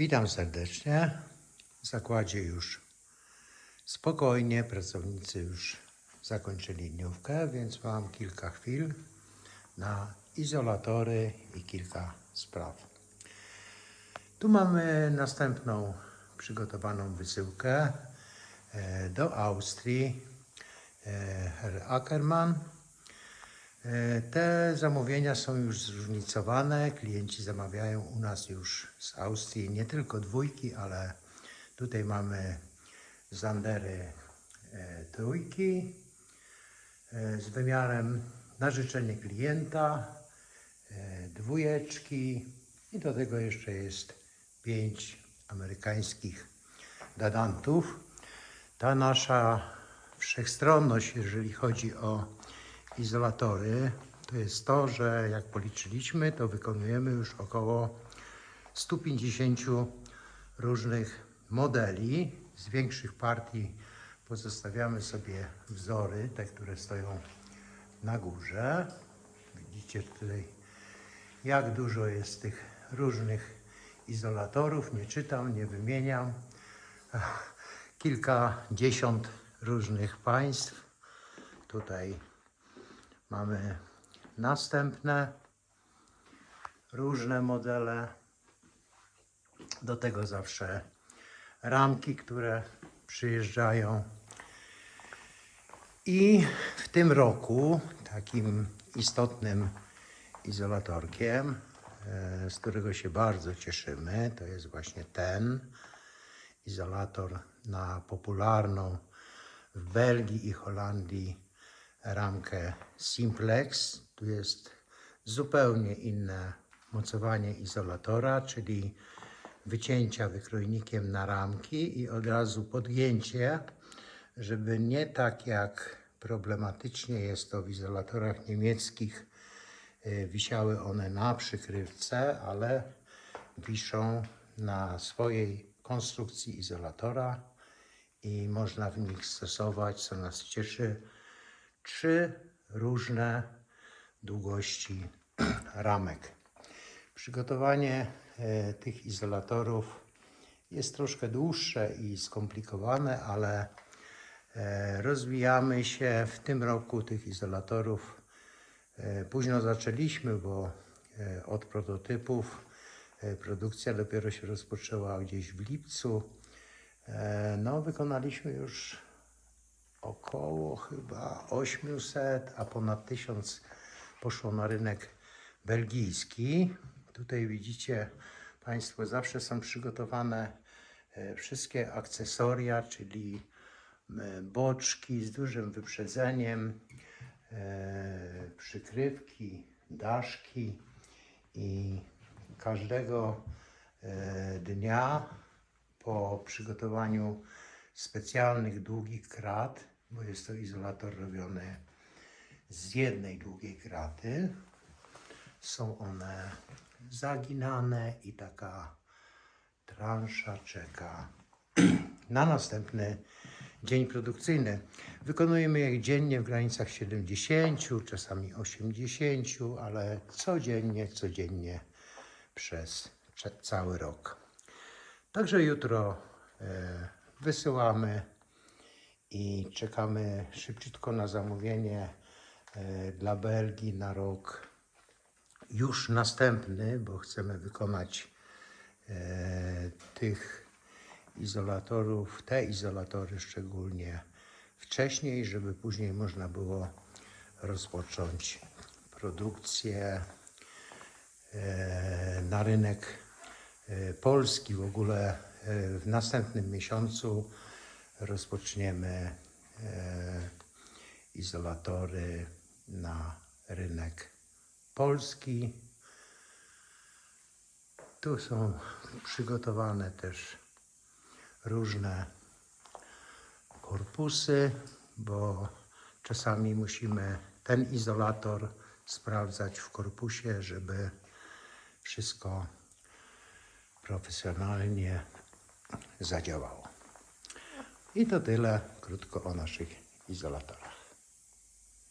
Witam serdecznie. W zakładzie już spokojnie, pracownicy już zakończyli dniówkę, więc mam kilka chwil na izolatory i kilka spraw. Tu mamy następną przygotowaną wysyłkę e, do Austrii. e, Herr Ackermann. E, Te zamówienia są już zróżnicowane. Klienci zamawiają u nas już z Austrii nie tylko dwójki, ale tutaj mamy Zandery e, trójki e, z wymiarem na życzenie klienta, dwójeczki i do tego jeszcze jest pięć amerykańskich dadantów. Ta nasza wszechstronność, jeżeli chodzi o izolatory, to jest to, że jak policzyliśmy, to wykonujemy już około 150 różnych modeli. Z większych partii pozostawiamy sobie wzory, te, które stoją na górze. Widzicie tutaj, jak dużo jest tych różnych izolatorów. Nie czytam, nie wymieniam. Kilkadziesiąt różnych państw. Tutaj mamy następne różne modele. Do tego zawsze ramki, które przyjeżdżają. I w tym roku takim istotnym izolatorkiem, e, z którego się bardzo cieszymy, to jest właśnie ten izolator na popularną w Belgii i Holandii ramkę Simplex. Tu jest zupełnie inne mocowanie izolatora, czyli wycięcia wykrojnikiem na ramki i od razu podgięcie, żeby nie tak jak problematycznie jest to w izolatorach niemieckich, y, wisiały one na przykrywce, ale wiszą na swojej konstrukcji izolatora i można w nich stosować, co nas cieszy, trzy różne długości ramek. Przygotowanie e, tych izolatorów jest troszkę dłuższe i skomplikowane, ale e, rozwijamy się w tym roku tych izolatorów. E, Późno zaczęliśmy, bo od prototypów produkcja dopiero się rozpoczęła gdzieś w lipcu. No, wykonaliśmy już około chyba 800, a ponad 1000 poszło na rynek belgijski. Tutaj widzicie Państwo, zawsze są przygotowane e, wszystkie akcesoria, czyli e, boczki z dużym wyprzedzeniem, e, przykrywki, daszki i każdego dnia po przygotowaniu specjalnych długich krat, bo jest to izolator robiony z jednej długiej kraty. Są one zaginane i taka transza czeka na następny dzień produkcyjny. Wykonujemy je dziennie w granicach 70, czasami 80, ale codziennie, codziennie przez cały rok. Także jutro e, wysyłamy i czekamy szybciutko na zamówienie e, dla Belgii na rok już następny, bo chcemy wykonać e, tych izolatorów, te izolatory szczególnie wcześniej, żeby później można było rozpocząć produkcję e, na rynek polski. W ogóle w następnym miesiącu rozpoczniemy e, izolatory na rynek polski. Tu są przygotowane też różne korpusy, bo czasami musimy ten izolator sprawdzać w korpusie, żeby wszystko profesjonalnie zadziałało. I to tyle krótko o naszych izolatorach.